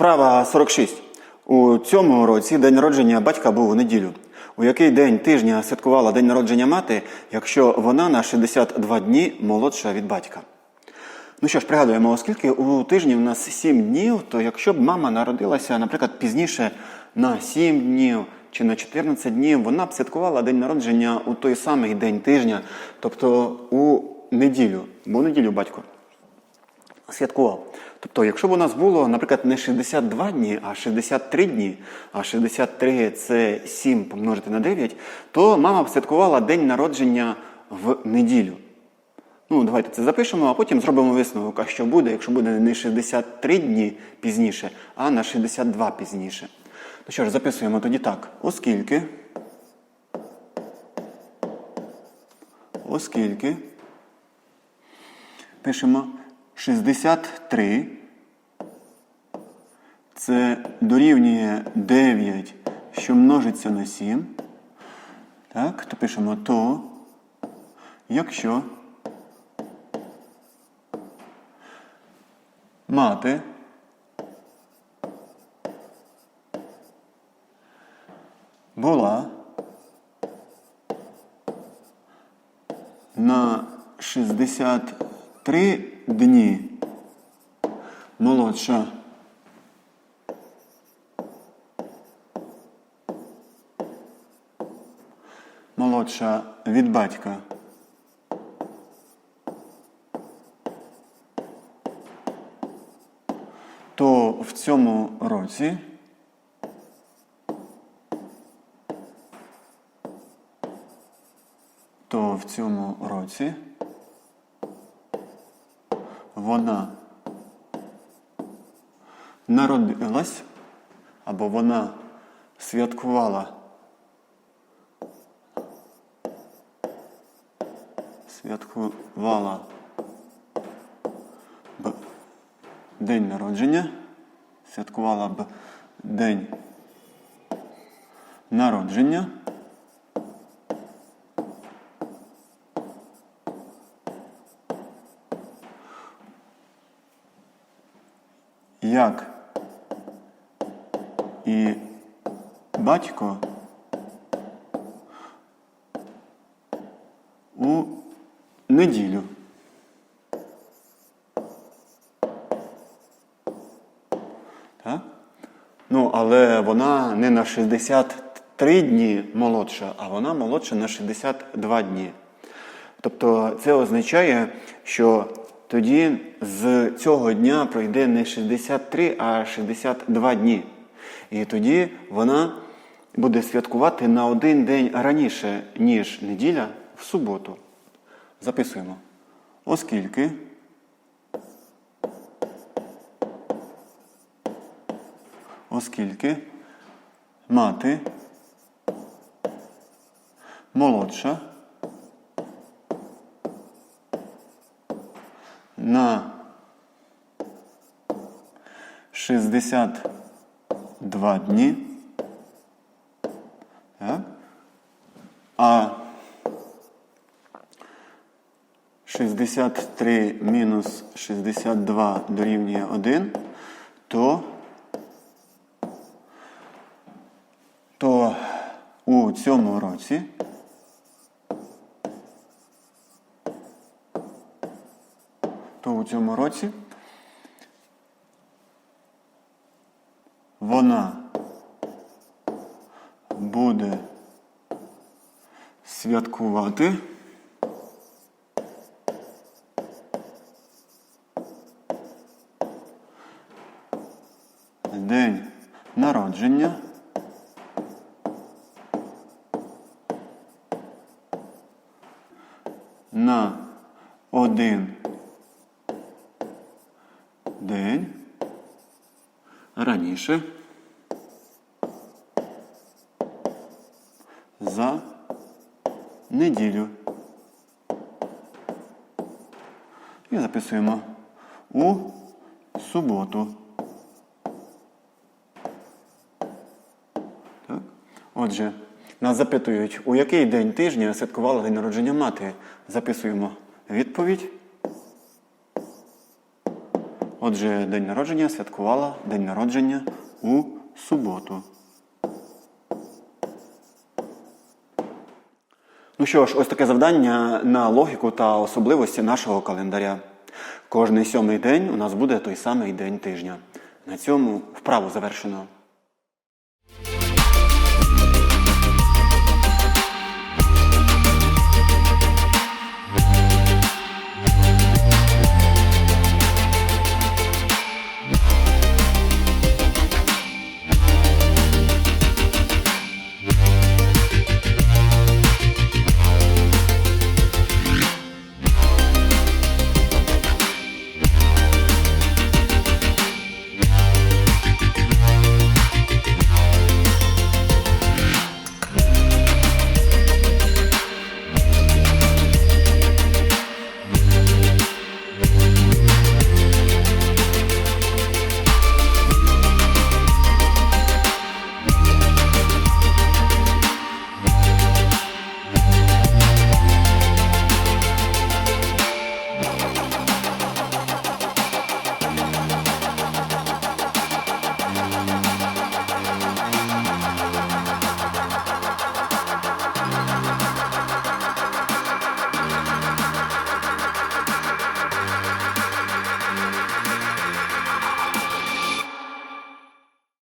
Вправа 46. У цьому році день народження батька був у неділю. У який день тижня святкувала день народження мати, якщо вона на 62 дні молодша від батька? Ну що ж, пригадуємо, оскільки у тижні у нас 7 днів, то якщо б мама народилася, наприклад, пізніше на 7 днів чи на 14 днів, вона б святкувала день народження у той самий день тижня, тобто у неділю, бо у неділю батько святкував. Тобто, якщо б у нас було, наприклад, не 62 дні, а 63 дні, а 63 це 7 помножити на 9, то мама б святкувала день народження в неділю. Ну, давайте це запишемо, а потім зробимо висновок, а що буде, якщо буде не 63 дні пізніше, а на 62 пізніше. Ну що ж, записуємо тоді так. Оскільки. Оскільки. Пишемо 63. Це дорівнює 9, що множиться на 7. Так, то пишемо то, якщо мати була на 63 дні молодша молодша від батька. То в цьому році то в цьому році вона народилась або вона святкувала святкувала б день народження, святкувала б день народження. Як і батько у неділю. Так? Ну, але вона не на 63 дні молодша, а вона молодша на 62 дні. Тобто це означає, що тоді з цього дня пройде не 63, а 62 дні. І тоді вона буде святкувати на один день раніше, ніж неділя в суботу. Записуємо. Оскільки оскільки мати молодша на 62 дні, так? а 63 мінус 62 дорівнює 1, то, то у цьому році то у цьому році вона буде святкувати. День народження. На один день раніше за неділю. І записуємо у суботу. Так? Отже, нас запитують, у який день тижня святкувала день народження мати. Записуємо відповідь. Отже, день народження святкувала день народження у суботу. Ну що ж, ось таке завдання на логіку та особливості нашого календаря. Кожний сьомий день у нас буде той самий день тижня. На цьому вправу завершено.